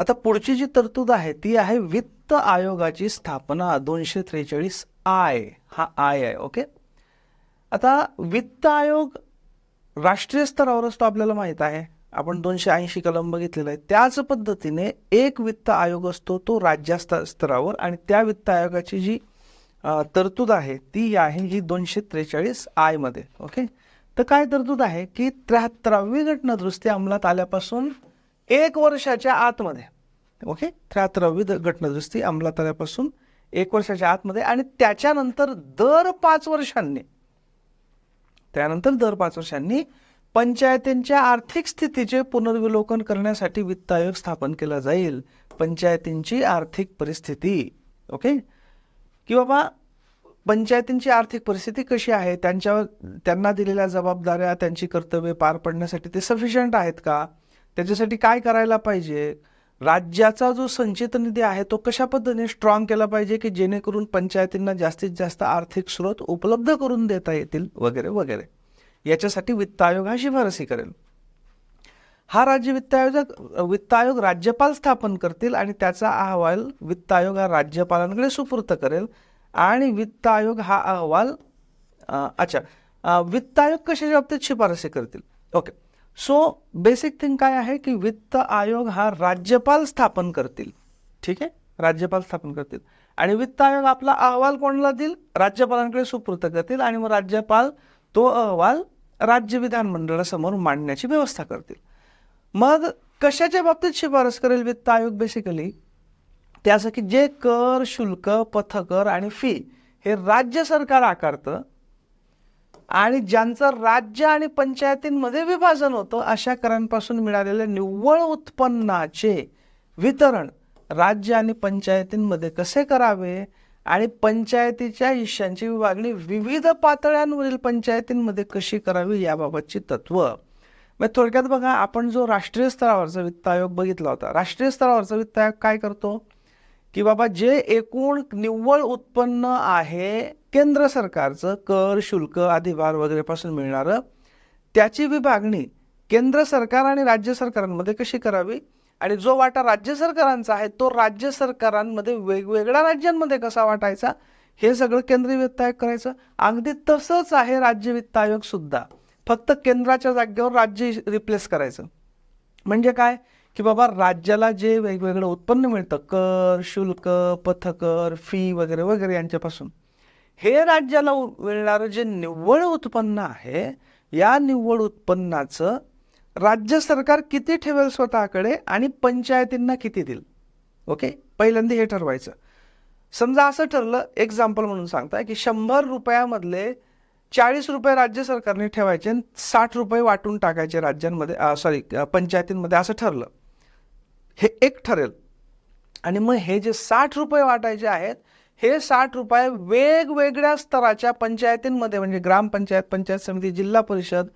आता पुढची जी तरतूद आहे ती आहे वित्त आयोगाची स्थापना दोनशे त्रेचाळीस आय. हा आय आहे ओके? आता वित्त आयोग राष्ट्रीय स्तरावर असतो आपल्याला माहीत आहे. आपण दोनशे ऐंशी कलम बघितलेला आहे. त्याच पद्धतीने एक वित्त आयोग असतो तो राज्य स्तरावर आणि त्या वित्त आयोगाची जी तरतूद आहे ती आहे ही दोनशे त्रेचाळीस आयमध्ये ओके? तर काय तरतूद आहे की त्र्याहत्तरावी घटनादुरुस्ती अंमलात आल्यापासून एक वर्षाच्या आतमध्ये ओके? त्र्याहत्तरावी द- घटनादुरुस्ती अंमलात आल्यापासून एक वर्षाच्या आतमध्ये आणि त्याच्यानंतर दर पाच वर्षांनी त्यानंतर दर पाच वर्षांनी पंचायतींच्या आर्थिक स्थितीचे पुनर्विलोकन करण्यासाठी वित्त आयोग स्थापन केला जाईल. पंचायतींची आर्थिक परिस्थिती ओके? की बाबा पंचायतींची आर्थिक परिस्थिती कशी आहे? त्यांच्यावर त्यांना दिलेल्या जबाबदाऱ्या त्यांची कर्तव्ये पार पडण्यासाठी ते सफिशियंट आहेत का? त्याच्यासाठी काय करायला पाहिजे? राज्याचा जो संचित निधी आहे तो कशा पद्धतीने स्ट्रॉंग केला पाहिजे की जेणेकरून पंचायतींना जास्तीत जास्त आर्थिक स्रोत उपलब्ध करून देता येतील वगैरे वगैरे? याच्यासाठी वित्त आयोग हा शिफारसी करेल. हा राज्य वित्त आयोग वित्त आयोग राज्यपाल स्थापन करतील आणि त्याचा अहवाल वित्त आयोग हा राज्यपालांकडे सुपूर्त करेल. आणि वित्त आयोग हा अहवाल अच्छा वित्त आयोग कशाच्या बाबतीत शिफारसी करतील? ओके. सो बेसिक थिंग काय आहे की वित्त आयोग हा राज्यपाल स्थापन करतील. ठीक आहे? राज्यपाल स्थापन करतील. आणि वित्त आयोग आपला अहवाल कोणाला देईल? राज्यपालांकडे सुपूर्त करतील आणि मग राज्यपाल तो अहवाल राज्य विधानमंडळासमोर मांडण्याची व्यवस्था करतील. मग कशाच्या बाबतीत शिफारस करेल वित्त आयोग बेसिकली त्यासाठी जे कर शुल्क पथकर आणि फी हे राज्य सरकार आकारतं आणि ज्यांचं राज्य आणि पंचायतींमध्ये विभाजन होतं अशा करांपासून मिळालेल्या निव्वळ उत्पन्नाचे वितरण राज्य आणि पंचायतींमध्ये कसे करावे? आणि पंचायतीच्या हिश्श्यांची विभागणी विविध पातळ्यांवरील पंचायतींमध्ये कशी करावी याबाबतची तत्व? मग थोडक्यात बघा आपण जो राष्ट्रीय स्तरावरचा वित्त आयोग बघितला होता राष्ट्रीय स्तरावरचा वित्त आयोग काय करतो? की बाबा जे एकूण निव्वळ उत्पन्न आहे केंद्र सरकारचं कर शुल्क अधिभार वगैरेपासून मिळणारं त्याची विभागणी केंद्र सरकार आणि राज्य सरकारांमध्ये कशी करावी? आणि जो वाटा राज्य सरकारांचा आहे तो राज्य सरकारांमध्ये वेगवेगळ्या राज्यांमध्ये कसा वाटायचा? हे सगळं केंद्रीय वित्त आयोग करायचं. अगदी तसंच आहे राज्य वित्त आयोग सुद्धा. फक्त केंद्राच्या जागेवर राज्य रिप्लेस करायचं. म्हणजे काय? की बाबा राज्याला जे वेगवेगळं उत्पन्न मिळतं कर शुल्क पथकर फी वगैरे वगैरे यांच्यापासून हे राज्याला मिळणारं जे निव्वळ उत्पन्न आहे या निव्वळ उत्पन्नाचं राज्य सरकार किती ठेवेल स्वतःकडे आणि पंचायतींना किती देईल? ओके? पहिल्यांदा हे ठरवायचं. समजा असं ठरलं एक्झाम्पल म्हणून सांगताय की शंभर रुपयामधले चाळीस रुपये राज्य सरकारने ठेवायचे आणि साठ रुपये वाटून टाकायचे राज्यांमध्ये सॉरी पंचायतींमध्ये असं ठरलं. हे एक ठरेल. आणि मग हे जे साठ रुपये वाटायचे आहेत हे साठ रुपये वेगवेगळ्या स्तराच्या पंचायतींमध्ये म्हणजे ग्रामपंचायत पंचायत समिती जिल्हा परिषद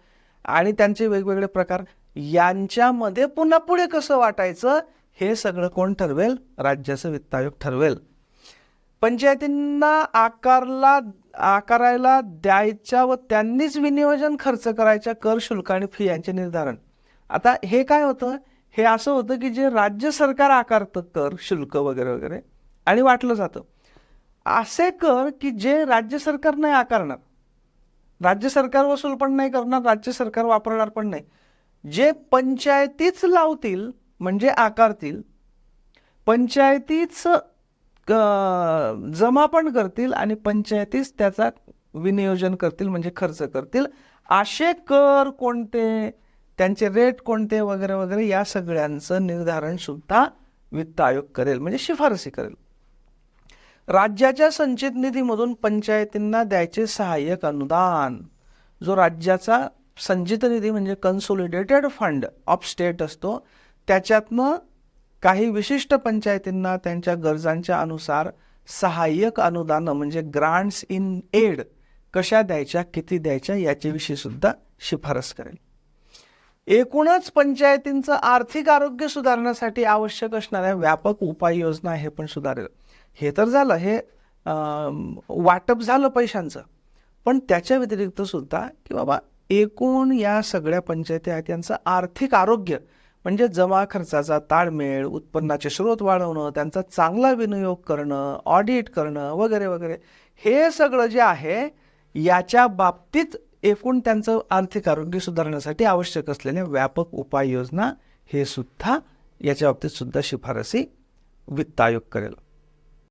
आणि त्यांचे वेगवेगळे प्रकार यांच्यामध्ये पुन्हा पुढे कसं वाटायचं हे सगळं कोण ठरवेल? राज्याचं वित्त आयोग ठरवेल. पंचायतींना आकारला आकारायला द्यायच्या व त्यांनीच विनियोजन खर्च करायच्या कर शुल्क आणि फी यांचे निर्धारण. आता हे काय होतं? हे असं होतं की जे राज्य सरकार आकारतं कर शुल्क वगैरे वगैरे आणि वाटलं जातं. असे कर की जे राज्य सरकार नाही आकारणार. राज्य सरकार वसूल पण नाही करणार राज्य सरकार वापरणार पण नाही. जे पंचायतीच लावतील म्हणजे आकारतील पंचायतीच जमा पण करतील आणि पंचायतीच त्याचा विनियोजन करतील म्हणजे खर्च करतील. असे कर कोणते? त्यांचे रेट कोणते वगैरे वगैरे या सगळ्यांचं निर्धारण सुद्धा वित्त आयोग करेल म्हणजे शिफारसी करेल. राज्याच्या संचित निधीमधून पंचायतींना द्यायचे सहाय्यक अनुदान. जो राज्याचा संचित निधी म्हणजे कन्सोलिडेटेड फंड ऑफ स्टेट असतो त्याच्यातनं काही विशिष्ट पंचायतींना त्यांच्या गरजांच्या अनुसार सहाय्यक अनुदानं म्हणजे ग्रांट्स इन एड कशा द्यायच्या किती द्यायच्या याच्याविषयी सुद्धा शिफारस करेल. एकूणच पंचायतींचं आर्थिक आरोग्य सुधारण्यासाठी आवश्यक असणाऱ्या व्यापक उपाययोजना हे पण सुधारेल. हे तर झालं हे वाटप झालं पैशांचं. पण त्याच्या व्यतिरिक्त सुद्धा की बाबा एकूण या सगळ्या पंचायती आहेत यांचं आर्थिक आरोग्य म्हणजे जमा खर्चाचा ताळमेळ उत्पन्नाचे स्रोत वाढवणं त्यांचा चांगला विनियोग करणं ऑडिट करणं वगैरे वगैरे हे सगळं जे आहे याच्या बाबतीत एकूण त्यांचं आर्थिक आरोग्य सुधारण्यासाठी आवश्यक असलेल्या व्यापक उपाययोजना हे सुद्धा याच्या बाबतीत सुद्धा शिफारसी वित्त आयोग करेल.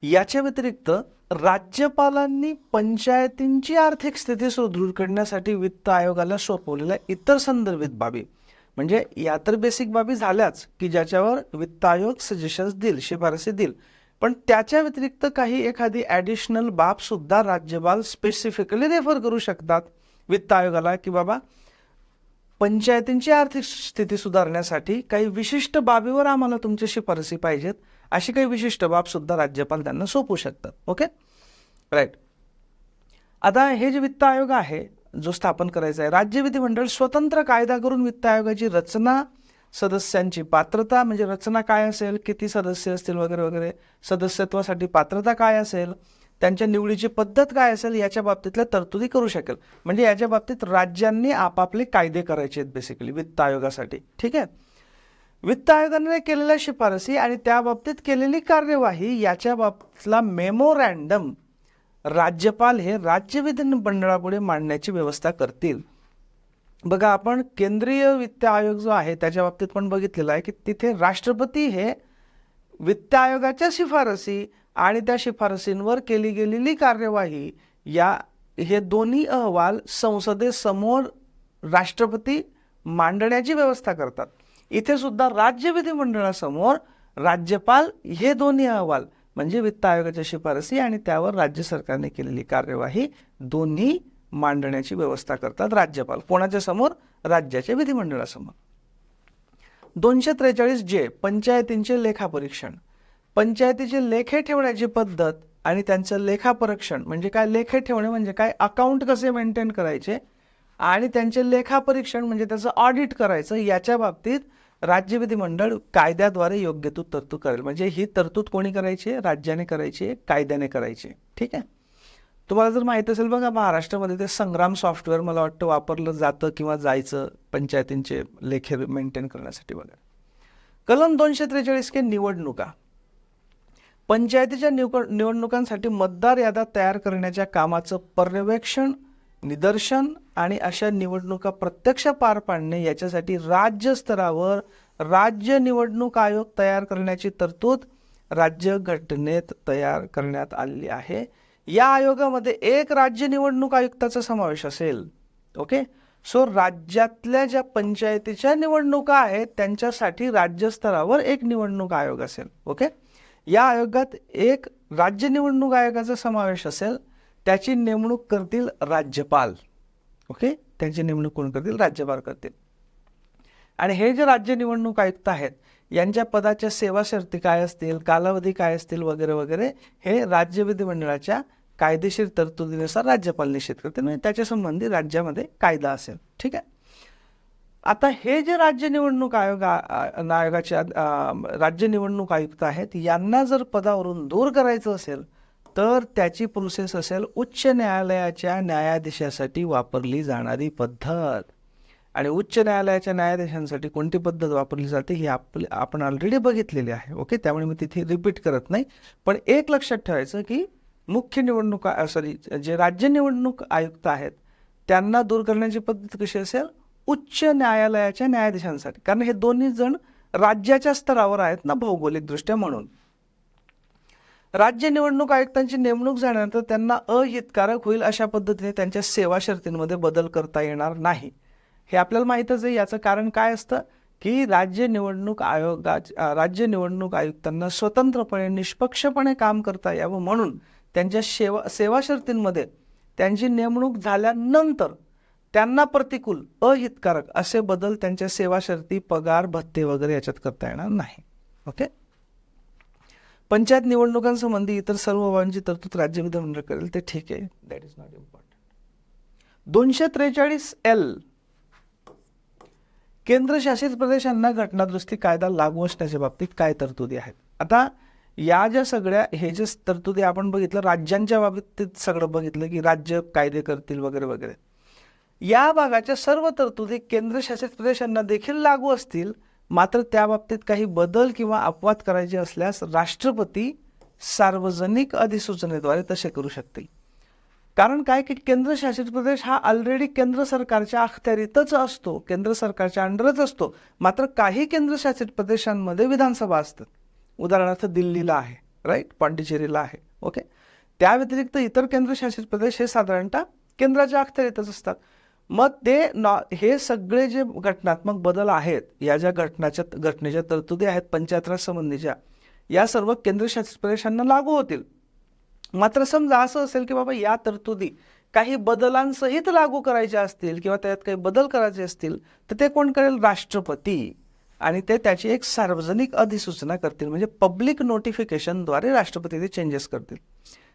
याच्या व्यतिरिक्त राज्यपालांनी पंचायतींची आर्थिक स्थिती सुदृढ करण्यासाठी वित्त आयोगाला सोपवलेल्या इतर संदर्भित बाबी. म्हणजे या तर बेसिक बाबी झाल्याच की ज्याच्यावर वित्त आयोग सजेशन्स देईल शिफारसी देईल. पण त्याच्या व्यतिरिक्त काही एखादी ॲडिशनल बाबसुद्धा राज्यपाल स्पेसिफिकली रेफर करू शकतात. वित्त आयोगाला की बाबा पंचायतींची आर्थिक स्थिती सुधारण्यासाठी काही विशिष्ट बाबीवर आम्हाला तुमच्या शिफारसी पाहिजेत अशी काही विशिष्ट बाब सुद्धा राज्यपाल त्यांना सोपवू शकतात. ओके राईट आता हे जे वित्त आयोग आहे जो स्थापन करायचा आहे राज्य विधिमंडळ स्वतंत्र कायदा करून वित्त आयोगाची रचना सदस्यांची पात्रता म्हणजे रचना काय असेल किती सदस्य असतील वगैरे वगैरे सदस्यत्वासाठी पात्रता काय असेल त्यांच्या निवडीची पद्धत काय असेल याच्या बाबतीतल्या तरतुदी करू शकेल. म्हणजे याच्या बाबतीत राज्यांनी आपापले कायदे करायचे आहेत बेसिकली वित्त आयोगासाठी. ठीक आहे? वित्त आयोगाने केलेल्या शिफारसी आणि त्या बाबतीत केलेली कार्यवाही याच्या बाबतीतला मेमोरँडम राज्यपाल हे राज्य विधिमंडळापुढे मांडण्याची व्यवस्था करतील. बघा आपण केंद्रीय वित्त आयोग जो आहे त्याच्या बाबतीत पण बघितलेला आहे की तिथे राष्ट्रपती हे वित्त आयोगाच्या शिफारसी आणि त्या शिफारसींवर केली गेलेली कार्यवाही या हे दोन्ही अहवाल संसदेसमोर राष्ट्रपती मांडण्याची व्यवस्था करतात. इथे सुद्धा राज्य विधिमंडळासमोर राज्यपाल हे दोन्ही अहवाल म्हणजे वित्त आयोगाच्या शिफारसी आणि त्यावर राज्य सरकारने केलेली कार्यवाही दोन्ही मांडण्याची व्यवस्था करतात राज्यपाल. कोणाच्या समोर? राज्याच्या विधिमंडळासमोर. दोनशे त्रेचाळीस जे पंचायतींचे लेखापरीक्षण पंचायतीचे लेखे ठेवण्याची पद्धत आणि त्यांचं लेखापरीक्षण म्हणजे काय लेखे ठेवणे म्हणजे काय अकाउंट कसे मेंटेन करायचे आणि त्यांचे लेखापरीक्षण म्हणजे त्याचं ऑडिट करायचं याच्या बाबतीत राज्य विधिमंडळ कायद्याद्वारे योग्य तो तरतूद करेल. म्हणजे ही तरतूद कोणी करायची? आहे राज्याने करायची आहे कायद्याने करायची. आहे ठीक आहे? तुम्हाला जर माहीत असेल बघा महाराष्ट्रामध्ये ते संग्राम सॉफ्टवेअर मला वाटतं वापरलं जातं किंवा जायचं पंचायतींचे लेखे मेंटेन करण्यासाठी वगैरे कलम दोनशे त्रेचाळीस के निवडणुका. पंचायतीच्या निव निवडणुकांसाठी मतदार याद्या तयार करण्याच्या कामाचं पर्यवेक्षण निदर्शन आणि अशा निवडणुका प्रत्यक्ष पार पाडणे याच्यासाठी राज्यस्तरावर राज्य निवडणूक आयोग तयार करण्याची तरतूद राज्य घटनेत तयार करण्यात आलेली आहे. या आयोगामध्ये एक राज्य निवडणूक आयुक्ताचा समावेश असेल ओके? सो राज्यातल्या ज्या पंचायतीच्या निवडणुका आहेत त्यांच्यासाठी राज्यस्तरावर एक निवडणूक आयोग असेल ओके? या आयोगात एक राज्य निवडणूक आयोगाचा समावेश असेल त्याची नेमणूक करतील राज्यपाल. ओके? त्यांची नेमणूक कोण करतील? राज्यपाल करतील. आणि हे जे राज्य निवडणूक आयुक्त आहेत यांच्या पदाच्या सेवा शर्ती काय असतील कालावधी काय असतील वगैरे वगैरे हे राज्य विधिमंडळाच्या कायदेशीर तरतुदीनुसार राज्यपाल निश्चित करतील. म्हणजे त्याच्या संबंधी राज्यामध्ये कायदा असेल. ठीक आहे? आता हे जे राज्य निवडणूक आयोग आयोगाचे राज्य निवडणूक आयुक्त आहेत यांना जर पदावरून दूर करायचं असेल तर त्याची प्रोसेस असेल उच्च न्यायालयाच्या न्यायाधीशासाठी वापरली जाणारी पद्धत. आणि उच्च न्यायालयाच्या न्यायाधीशांसाठी कोणती पद्धत वापरली जाते ही आपली आपण ऑलरेडी बघितलेली आहे. ओके त्यामुळे मी तिथे रिपीट करत नाही. पण एक लक्षात ठेवायचं की मुख्य निवडणूक सॉरी जे राज्य निवडणूक आयुक्त आहेत त्यांना दूर करण्याची पद्धत कशी असेल? उच्च न्यायालयाच्या न्यायाधीशांसाठी. कारण हे दोन्ही जण राज्याच्या स्तरावर आहेत ना भौगोलिकदृष्ट्या म्हणून. राज्य निवडणूक आयुक्तांची नेमणूक झाल्यानंतर त्यांना अहितकारक होईल अशा पद्धतीने त्यांच्या सेवा शर्तींमध्ये बदल करता येणार नाही. हे आपल्याला माहीतच आहे. याचं कारण काय असतं? की राज्य निवडणूक आयोगा राज्य निवडणूक आयुक्तांना स्वतंत्रपणे निष्पक्षपणे काम करता यावं म्हणून त्यांच्या सेवा सेवा शर्तींमध्ये त्यांची नेमणूक झाल्यानंतर त्यांना प्रतिकूल अहितकारक असे बदल त्यांच्या सेवा शर्ती पगार भत्ते वगैरे याच्यात करता येणार नाही. ओके पंचायत निवडणुकांसंबंधी इतर सर्व बाबांची तरतूद राज्य विधिमंडळ करेल ते ठीक आहे. दॅट इज नॉट इम्पॉर्टंट दोनशे त्रेचाळीस एल केंद्रशासित प्रदेशांना घटनादुरुस्ती कायदा लागू असण्याच्या बाबतीत काय तरतुदी आहेत? आता या ज्या सगळ्या हे जे तरतुदी आपण बघितलं राज्यांच्या बाबतीत सगळं बघितलं की राज्य कायदे करतील वगैरे वगैरे. या भागाच्या सर्व तरतुदी केंद्रशासित प्रदेशांना देखील लागू असतील. मात्र त्या बाबतीत काही बदल किंवा अपवाद करायचे असल्यास राष्ट्रपती सार्वजनिक अधिसूचनेद्वारे तसे करू शकतील. कारण काय की केंद्रशासित प्रदेश हा ऑलरेडी केंद्र सरकारच्या अखत्यारीतच असतो. केंद्र सरकारच्या अंडरच असतो. मात्र काही केंद्रशासित प्रदेशांमध्ये विधानसभा असतात. उदाहरणार्थ दिल्लीला आहे राईट पांडिचेरीला आहे ओके त्या व्यतिरिक्त इतर केंद्रशासित प्रदेश हे साधारणतः केंद्राच्या अखत्यारीतच असतात. मग ते नॉ हे सगळे जे घटनात्मक बदल आहेत या ज्या घटनाच्या घटनेच्या तरतुदी आहेत पंचायत संबंधीच्या या सर्व केंद्रशासित प्रदेशांना लागू होतील. मात्र समजा असं असेल की बाबा या तरतुदी काही बदलांसहित लागू करायच्या असतील किंवा त्यात काही बदल करायचे असतील तर ते कोण करेल? राष्ट्रपती. आणि ते त्याची एक सार्वजनिक अधिसूचना करतील म्हणजे पब्लिक नोटिफिकेशनद्वारे राष्ट्रपती ते चेंजेस करतील.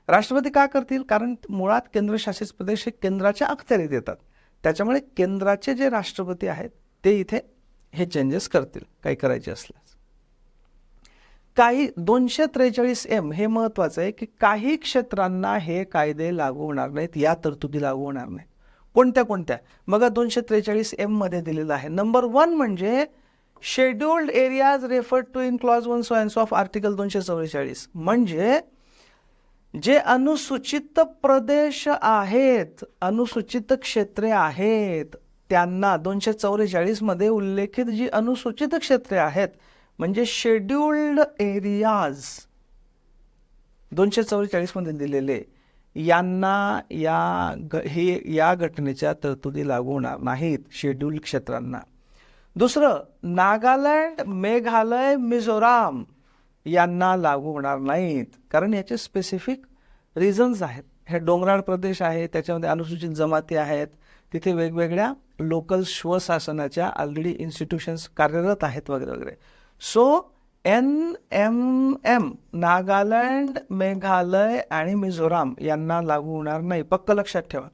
राष्ट्रपती का करतील? कारण मुळात केंद्रशासित प्रदेश हे केंद्राच्या अखत्यारीत येतात. त्याच्यामुळे केंद्राचे जे राष्ट्रपती आहेत ते इथे हे चेंजेस करतील काही करायचे असल्यास. काही दोनशे त्रेचाळीस एम हे महत्वाचं आहे की काही क्षेत्रांना हे कायदे लागू होणार नाहीत या तरतुदी लागू होणार नाहीत. कोणत्या कोणत्या? मग दोनशे त्रेचाळीस एममध्ये दिलेलं आहे. नंबर वन म्हणजे scheduled areas referred to in clause one सोयन्स of article दोनशे चव्वेचाळीस. म्हणजे जे अनुसूचित प्रदेश आहेत अनुसूचित क्षेत्रे आहेत त्यांना दोनशे चौवेचाळीसमध्ये उल्लेखित जी अनुसूचित क्षेत्रे आहेत म्हणजे शेड्युल्ड एरियाज दोनशे चौवेचाळीसमध्ये दिलेले यांना या ग हे या घटनेच्या तरतुदी लागू होणार नाहीत शेड्युल्ड क्षेत्रांना. दुसरं नागालँड मेघालय मिझोराम यांना लागू होणार नाहीत. कारण याचे स्पेसिफिक रिझन्स आहेत. हे डोंगराळ प्रदेश आहे त्याच्यामध्ये अनुसूचित जमाती आहेत. तिथे वेगवेगळ्या लोकल स्वशासनाच्या ऑलरेडी इन्स्टिट्यूशन्स कार्यरत आहेत वगैरे वगैरे. So N M M Nagaland Meghalaya आणि मिझोराम यांना लागू होणार नाही. पक्क लक्षात ठेवा.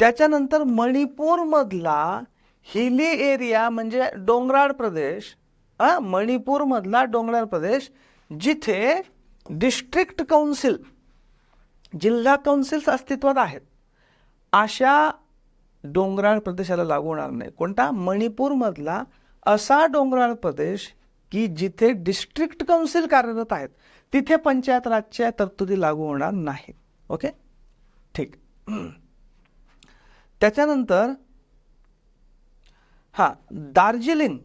त्याच्यानंतर मणिपूरमधला हिली एरिया म्हणजे डोंगराळ प्रदेश मणिपूरमधला डोंगराळ प्रदेश जिथे डिस्ट्रिक्ट काउन्सिल जिल्हा काउन्सिल्स अस्तित्वात आहेत. अशा डोंगराळ प्रदेशाला लागू होणार नाही. कोणता? मणिपूरमधला असा डोंगराळ प्रदेश की जिथे डिस्ट्रिक्ट काउन्सिल कार्यरत आहेत. तिथे पंचायत राजच्या तरतुदी लागू होणार नाही. ओके? ठीक. त्याच्यानंतर हा दार्जिलिंग.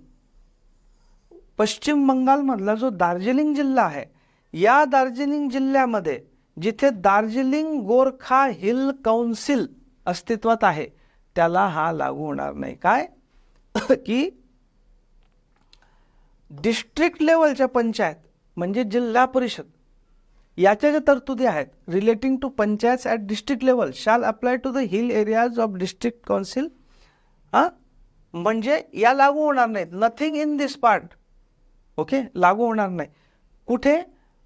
पश्चिम बंगालमधला जो दार्जिलिंग जिल्हा आहे या दार्जिलिंग जिल्ह्यामध्ये जिथे दार्जिलिंग गोरखा हिल काउन्सिल अस्तित्वात आहे त्याला हा लागू होणार नाही. काय? की डिस्ट्रिक्ट लेवलच्या पंचायत म्हणजे जिल्हा परिषद याच्या ज्या तरतुदी आहेत relating to panchayat at district level shall apply to the hill areas of district council हां? म्हणजे या लागू होणार नाहीत. Nothing in this part okay? लागू होणार नाही. कुठे?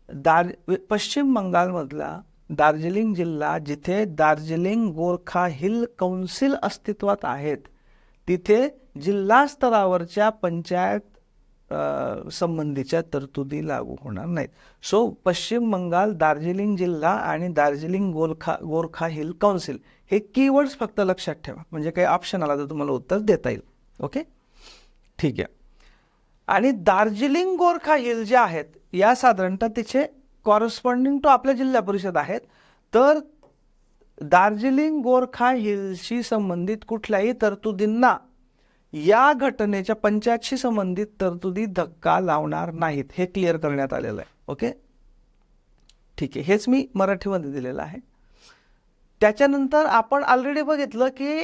दार पश्चिम बंगालमधला दार्जिलिंग जिल्हा जिथे दार्जिलिंग गोरखा हिल कौन्सिल अस्तित्वात आहेत तिथे जिल्हा स्तरावरच्या पंचायत संबंधीच्या तरतुदी लागू होणार नाहीत. सो पश्चिम बंगाल दार्जिलिंग जिल्हा आणि दार्जिलिंग गोरखा गोरखा हिल काउन्सिल हे कीवर्ड्स फक्त लक्षात ठेवा. म्हणजे काही ऑप्शन आला तर तुम्हाला उत्तर देता येईल. ओके ठीक आहे. आणि दार्जिलिंग गोरखा हिल जे आहेत या साधारणतः तिचे कॉरस्पॉन्डिंग टू आपल्या जिल्हा परिषद आहेत. तर दार्जिलिंग गोरखा हिलशी संबंधित कुठल्याही तरतुदींना या घटनेच्या पंचायतशी संबंधित तरतुदी धक्का लावणार नाहीत हे क्लिअर करण्यात आलेलं आहे. ओके ठीक आहे हेच मी मराठीमध्ये दिलेलं आहे. त्याच्यानंतर आपण ऑलरेडी बघितलं की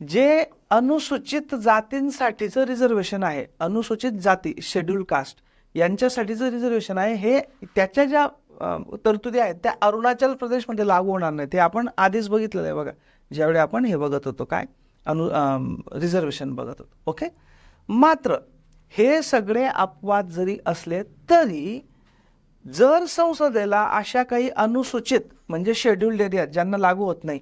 जे अनुसूचित जातींसाठीचं रिझर्वेशन आहे अनुसूचित जाती शेड्यूल कास्ट यांच्यासाठीचं रिझर्वेशन आहे हे त्याच्या ज्या तरतुदी आहेत त्या अरुणाचल प्रदेशमध्ये लागू होणार नाही ते आपण आधीच बघितलेलं आहे बघा. ज्यावेळी आपण हे बघत होतो काय? अनु रिझर्वेशन बघत होतो. ओके? मात्र हे सगळे अपवाद जरी असले तरी जर संसदेला अशा काही अनुसूचित म्हणजे शेड्युल्ड एरिया ज्यांना लागू होत नाही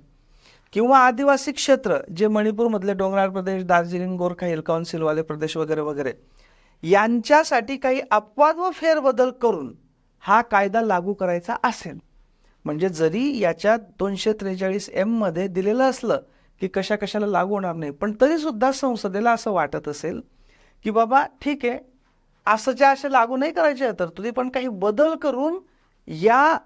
किंवा आदिवासी क्षेत्र जे मणिपूरमधले डोंगराळ प्रदेश दार्जिलिंग गोरखा हिल काउन्सिलवाले प्रदेश वगैरे वगैरे यांच्यासाठी काही अपवाद व फेरबदल करून हा कायदा लागू करायचा असेल. म्हणजे जरी याच्यात दोनशे त्रेचाळीस एममध्ये दिलेलं असलं की कशा कशाला लागू होणार नाही पण तरीसुद्धा संसदेला असं वाटत असेल की बाबा ठीक आहे असंच्या असे लागू नाही करायचे तर तुझी पण काही बदल करून या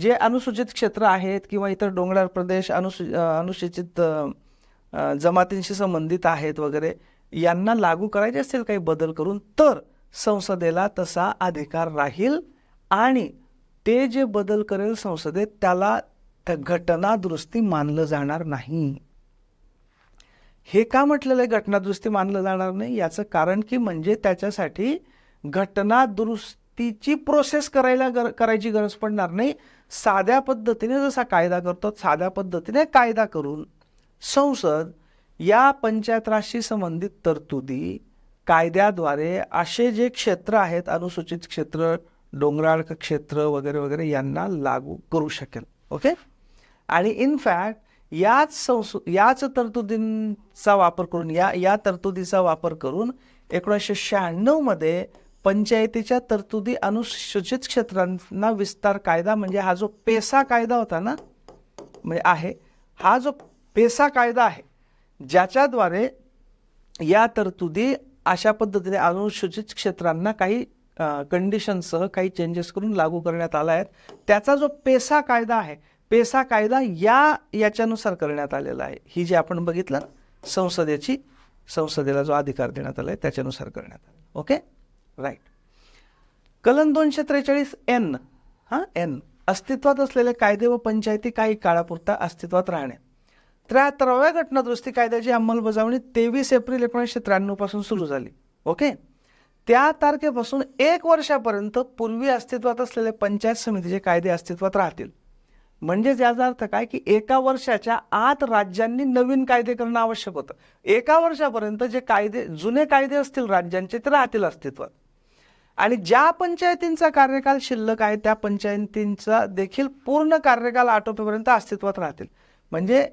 जे अनुसूचित क्षेत्र आहेत किंवा इतर डोंगराळ प्रदेश अनुसू अनुसूचित जमातींशी संबंधित आहेत वगैरे यांना लागू करायचे असतील काही बदल करून तर संसदेला तसा अधिकार राहील आणि ते जे बदल करेल संसदेत त्याला त्या घटना दुरुस्ती मानलं जाणार नाही. हे का म्हटलेलं आहे घटनादुरुस्ती मानलं जाणार नाही? याचं कारण की म्हणजे त्याच्यासाठी घटना दुरुस्तीची प्रोसेस करायला गर करायची गरज पडणार नाही. साध्या पद्धतीने जसा कायदा करतो साध्या पद्धतीने कायदा करून संसद या पंचायतराजशी संबंधित तरतुदी कायद्याद्वारे असे जे क्षेत्र आहेत अनुसूचित क्षेत्र डोंगराळ क्षेत्र वगैरे वगैरे यांना लागू करू शकेल. ओके? आणि इनफॅक्ट याच संस याच तरतुदींचा वापर करून या या तरतुदीचा वापर करून एकोणीसशे शहाण्णवमध्ये पंचायतीच्या तरतुदी अनुसूचित क्षेत्रांना विस्तार कायदा म्हणजे हा जो पेसा कायदा होता ना म्हणजे आहे हा जो पेसा कायदा आहे ज्याच्याद्वारे या तरतुदी अशा पद्धतीने अनुसूचित क्षेत्रांना काही कंडिशनसह काही चेंजेस करून लागू करण्यात आला आहे त्याचा जो पेसा कायदा आहे पेसा कायदा या याच्यानुसार करण्यात आलेला आहे. ही जी आपण बघितलं संसदेची संसदेला जो अधिकार देण्यात आला आहे त्याच्यानुसार करण्यात आला. ओके? राईट कलम दोनशे त्रेचाळीस एन हां एन अस्तित्वात असलेले कायदे व पंचायती काही काळापुरता अस्तित्वात राहणे. त्र्याहत्तराव्या घटनादुरुस्ती कायद्याची अंमलबजावणी तेवीस एप्रिल एकोणीसशे त्र्याण्णवपासून सुरू झाली. ओके त्या तारखेपासून एक वर्षापर्यंत पूर्वी अस्तित्वात असलेले पंचायत समितीचे कायदे अस्तित्वात राहतील. म्हणजेच याचा अर्थ काय? की एका वर्षाच्या आत राज्यांनी नवीन कायदे करणं आवश्यक होतं. एका वर्षापर्यंत जे कायदे जुने कायदे असतील राज्यांचे ते राहतील अस्तित्वात. आणि ज्या पंचायतींचा कार्यकाल शिल्लक आहे त्या पंचायतींचा देखील पूर्ण कार्यकाल आटोपेपर्यंत अस्तित्वात राहतील. म्हणजे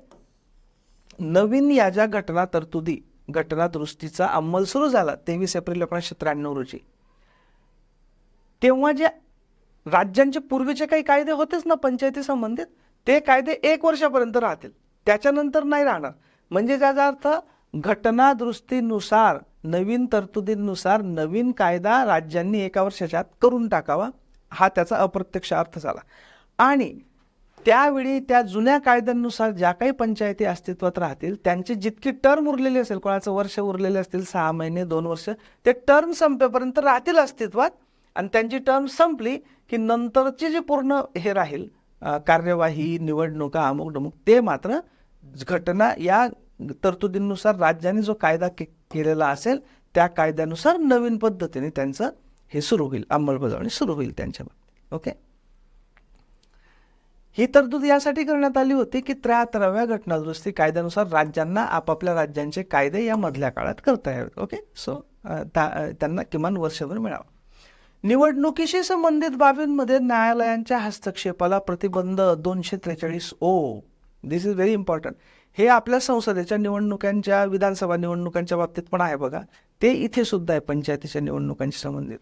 नवीन या ज्या घटना तरतुदी घटना दुरुस्तीचा अंमल सुरू झाला तेवीस एप्रिल एकोणीसशे त्र्याण्णव रोजी. तेव्हा जे राज्यांचे पूर्वीचे काही कायदे होतेच ना पंचायती संबंधित ते कायदे एक वर्षापर्यंत राहतील. त्याच्यानंतर नाही राहणार. म्हणजे त्याचा अर्थ घटना दुरुस्तीनुसार नवीन तरतुदींनुसार नवीन कायदा राज्यांनी एका वर्षाच्या आत करून टाकावा हा त्याचा अप्रत्यक्ष अर्थ झाला. आणि त्यावेळी त्या जुन्या कायद्यांनुसार ज्या काही पंचायती अस्तित्वात राहतील त्यांची जितकी टर्म उरलेली असेल कोणाचं वर्ष उरलेले असतील सहा महिने दोन वर्ष ते टर्म संपेपर्यंत राहतील अस्तित्वात. आणि त्यांची टर्म संपली की नंतरची जी पूर्ण हे राहील कार्यवाही निवडणुका अमुक डमुक ते मात्र घटना या तरतुदींनुसार राज्याने जो कायदा के केलेला असेल त्या कायद्यानुसार नवीन पद्धतीने त्यांचं हे सुरू होईल अंमलबजावणी सुरू होईल त्यांच्या बाबतीत. ओके ही तरतूद यासाठी करण्यात आली होती की त्र्याहत्तराव्या घटनादुरुस्ती कायद्यानुसार राज्यांना आपापल्या राज्यांचे कायदे या मधल्या काळात करता यावेत. ओके सो त्यांना किमान वर्षभर मिळावं. निवडणुकीशी संबंधित बाबींमध्ये न्यायालयांच्या हस्तक्षेपाला प्रतिबंध दोनशे त्रेचाळीस ओ. दिस इज व्हेरी इम्पॉर्टंट हे आपल्या संसदेच्या निवडणुकांच्या विधानसभा निवडणुकांच्या बाबतीत पण आहे बघा. ते इथे सुद्धा आहे पंचायतीच्या निवडणुकांशी संबंधित.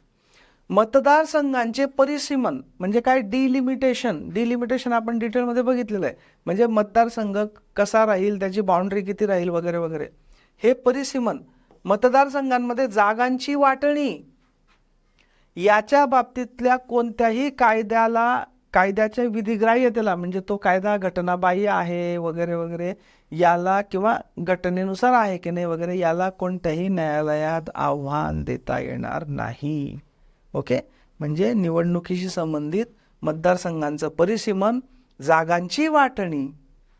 मतदारसंघांचे परिसीमन म्हणजे काय? डिलिमिटेशन डिलिमिटेशन आपण डिटेलमध्ये बघितलेलं आहे. म्हणजे मतदारसंघ कसा राहील त्याची बाउंड्री किती राहील वगैरे वगैरे. हे परिसीमन मतदारसंघांमध्ये जागांची वाटणी. याच्या बाबतीतल्या कोणत्याही कायद्याला कायद्याच्या विधिग्राह्यतेला म्हणजे तो कायदा घटनाबाह्य आहे वगैरे वगैरे याला किंवा घटनेनुसार आहे की नाही वगैरे याला कोणत्याही न्यायालयात आव्हान देता येणार नाही. ओके? म्हणजे निवडणुकीशी संबंधित मतदारसंघांचं परिसीमन जागांची वाटणी.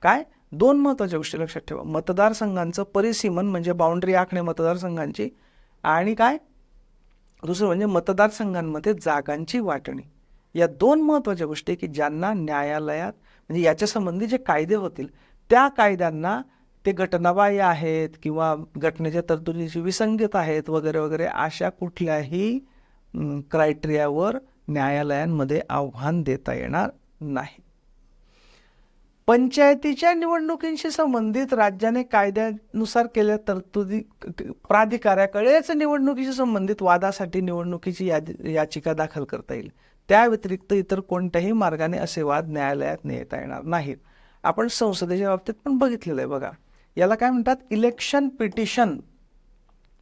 काय? दोन महत्त्वाच्या गोष्टी लक्षात ठेवा. मतदारसंघांचं परिसीमन म्हणजे बाउंड्री आखणे मतदारसंघांची आणि काय? दुसरं म्हणजे मतदारसंघांमध्ये जागांची वाटणी. या दोन महत्त्वाच्या गोष्टी की ज्यांना न्यायालयात म्हणजे याच्यासंबंधी जे कायदे होतील त्या कायद्यांना ते घटनाबाह्य आहेत किंवा घटनेच्या तरतुदीशी विसंगत आहेत वगैरे वगैरे अशा कुठल्याही क्रायटेरियावर न्यायालयांमध्ये आव्हान देता येणार नाही. पंचायतीच्या निवडणुकींशी संबंधित राज्याने कायद्यानुसार केलेल्या तरतुदी प्राधिकाऱ्याकडेच निवडणुकीशी संबंधित वादासाठी निवडणुकीची यादी याचिका दाखल करता येईल. त्या व्यतिरिक्त इतर कोणत्याही मार्गाने असे वाद न्यायालयात नेता येणार नाहीत. आपण संसदेच्या बाबतीत पण बघितलेलं आहे बघा. याला काय म्हणतात? इलेक्शन पिटिशन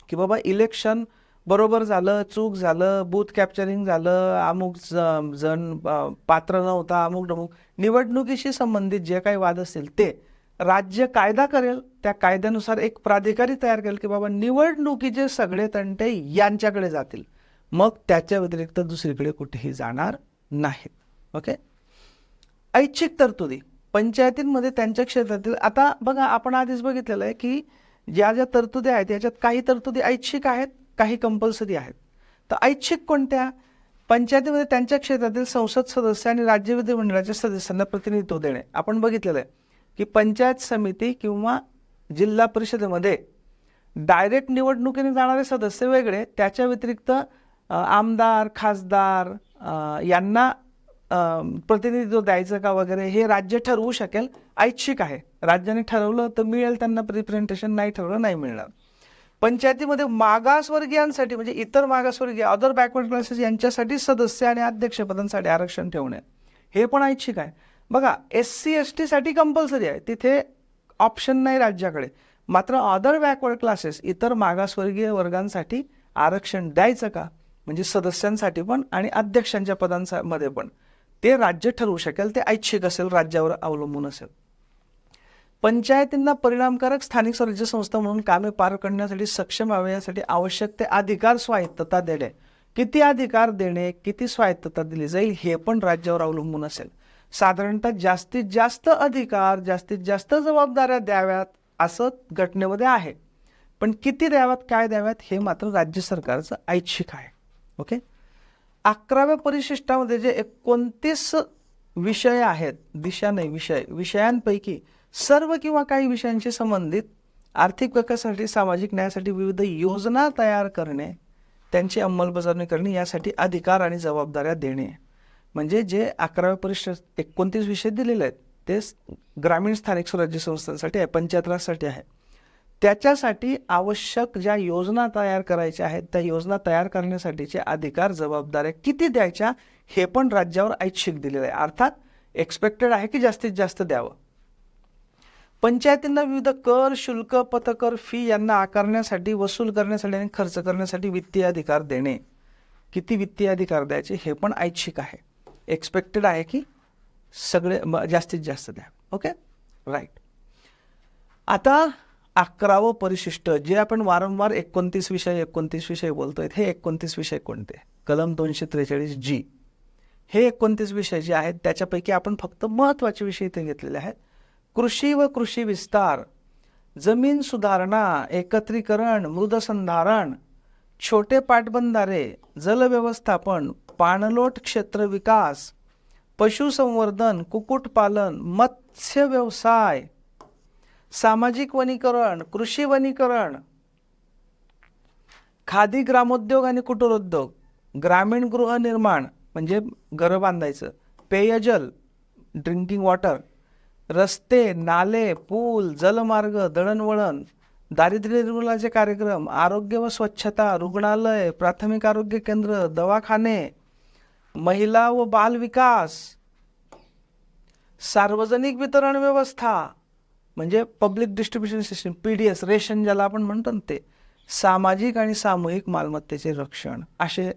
की बाबा इलेक्शन बरोबर झालं चूक झालं बूथ कॅप्चरिंग झालं अमुक ज- जण पात्र नव्हता अमुक डमुक. निवडणुकीशी संबंधित जे काही वाद असतील ते राज्य कायदा करेल त्या कायद्यानुसार एक प्राधिकारी तयार करेल की बाबा निवडणुकीचे सगळे तंटे यांच्याकडे जातील. मग त्याच्या व्यतिरिक्त दुसरीकडे कुठेही जाणार नाहीत. ओके ऐच्छिक तरतुदी. पंचायतींमध्ये त्यांच्या क्षेत्रातील आता बघा आपण आधीच बघितलेलं आहे की ज्या ज्या तरतुदी आहेत याच्यात काही तरतुदी ऐच्छिक आहेत काही कंपल्सरी आहेत. तर ऐच्छिक कोणत्या? पंचायतीमध्ये त्यांच्या क्षेत्रातील संसद सदस्य आणि राज्य विधिमंडळाच्या सदस्यांना प्रतिनिधित्व देणे. आपण बघितलेलं आहे की पंचायत समिती किंवा जिल्हा परिषदेमध्ये डायरेक्ट निवडणुकीने जाणारे सदस्य वेगळे त्याच्या व्यतिरिक्त आमदार खासदार यांना प्रतिनिधित्व द्यायचं का वगैरे हे राज्य ठरवू शकेल ऐच्छिक आहे. राज्याने ठरवलं तर मिळेल त्यांना रिप्रेझेंटेशन नाही ठरवलं नाही मिळणार. पंचायतीमध्ये मागासवर्गीयांसाठी म्हणजे इतर मागासवर्गीय अदर बॅकवर्ड क्लासेस यांच्यासाठी सदस्य आणि अध्यक्षपदांसाठी आरक्षण ठेवणे. हे पण ऐच्छिक आहे. बघा एस सी एस टीसाठी कंपल्सरी आहे. तिथे ऑप्शन नाही राज्याकडे. मात्र अदर बॅकवर्ड क्लासेस इतर मागासवर्गीय वर्गांसाठी आरक्षण द्यायचं का? म्हणजे सदस्यांसाठी पण आणि अध्यक्षांच्या पदांमध्ये पण. ते राज्य ठरवू शकेल ते ऐच्छिक असेल राज्यावर अवलंबून असेल. पंचायतींना परिणामकारक स्थानिक स्वराज्य संस्था म्हणून कामे पार करण्यासाठी सक्षम व्हावे यासाठी आवश्यक ते अधिकार स्वायत्तता देणे. किती अधिकार देणे किती स्वायत्तता दिली जाईल हे पण राज्यावर अवलंबून असेल. साधारणतः जास्तीत जास्त अधिकार जास्तीत जास्त जबाबदाऱ्या द्याव्यात असं घटनेमध्ये आहे. पण किती द्याव्यात काय द्याव्यात हे मात्र राज्य सरकारचं ऐच्छिक आहे. ओके? अकराव्या परिशिष्टामध्ये जे एकोणतीस विषय आहेत दिशा नाही विषय विषयांपैकी सर्व किंवा काही विषयांशी संबंधित आर्थिक विकासासाठी सामाजिक न्यायासाठी विविध योजना तयार करणे त्यांची अंमलबजावणी करणे यासाठी अधिकार आणि जबाबदाऱ्या देणे. म्हणजे जे अकराव्या परिषद एकोणतीस विषय दिलेले आहेत ते ग्रामीण स्थानिक स्वराज्य संस्थांसाठी आहे पंचायतराजसाठी आहे. त्याच्यासाठी आवश्यक ज्या योजना तयार करायच्या आहेत त्या योजना तयार करण्यासाठीचे अधिकार जबाबदाऱ्या किती द्यायच्या हे पण राज्यावर ऐच्छिक दिलेलं आहे. अर्थात एक्सपेक्टेड आहे की जास्तीत जास्त द्यावं. पंचायतींना विविध कर शुल्क पथकर फी यांना आकारण्यासाठी वसूल करण्यासाठी आणि खर्च करण्यासाठी वित्तीय अधिकार देणे. किती वित्तीय अधिकार द्यायचे हे पण ऐच्छिक आहे. एक्सपेक्टेड आहे की सगळे जास्तीत जास्त द्या. ओके राईट आता अकरावं परिशिष्ट जे आपण वारंवार एकोणतीस विषय एकोणतीस विषय बोलतोय हे एकोणतीस विषय कोणते? कलम दोनशे त्रेचाळीस जी हे एकोणतीस विषय जे आहेत त्याच्यापैकी आपण फक्त महत्त्वाचे विषय इथे घेतलेले आहेत. कृषी व कृषी विस्तार जमीन सुधारणा एकत्रीकरण मृदसंधारण छोटे पाटबंधारे जलव्यवस्थापन पाणलोट क्षेत्र विकास पशुसंवर्धन कुक्कुटपालन मत्स्य व्यवसाय सामाजिक वनीकरण कृषी वनीकरण. खादी ग्रामोद्योग आणि कुटीरोद्योग. ग्रामीण गृहनिर्माण म्हणजे घरं बांधायचं. पेयजल ड्रिंकिंग वॉटर. रस्ते नाले पूल जलमार्ग दळणवळण. दारिद्र्य निर्मूलनाचे कार्यक्रम आरोग्य व स्वच्छता रुग्णालय प्राथमिक आरोग्य केंद्र दवाखाने. महिला व बाल विकास. सार्वजनिक वितरण व्यवस्था. म्हणजे public distribution system P D S ration ज्याला आपण म्हणतो ना ते सामाजिक आणि सामूहिक मालमत्तेचे रक्षण असे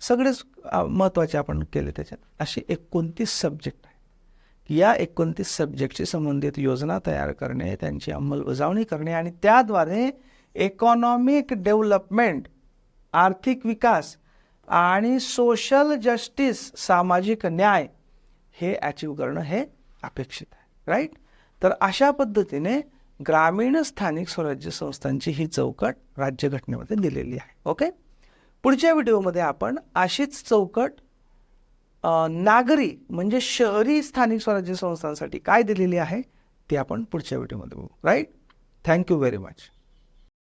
सगळेच महत्त्वाचे आपण केले त्याच्यात. असे एकोणतीस सब्जेक्ट आहे. या एकोणतीस सब्जेक्टशी संबंधित योजना तयार करणे त्यांची अंमलबजावणी करणे आणि त्याद्वारे इकॉनॉमिक डेव्हलपमेंट आर्थिक विकास आणि सोशल जस्टिस सामाजिक न्याय हे अचीव करणं हे अपेक्षित आहे. राईट तर अशा पद्धतीने ग्रामीण स्थानिक स्वराज्य संस्थांची ही चौकट राज्यघटनेमध्ये दिलेली आहे. ओके पुढच्या व्हिडिओमध्ये आपण अशीच चौकट नागरी म्हणजे शहरी स्थानिक स्वराज्य संस्थांसाठी काय दिलेली आहे ते आपण पुढच्या व्हिडिओमध्ये बघू. Right thank you very much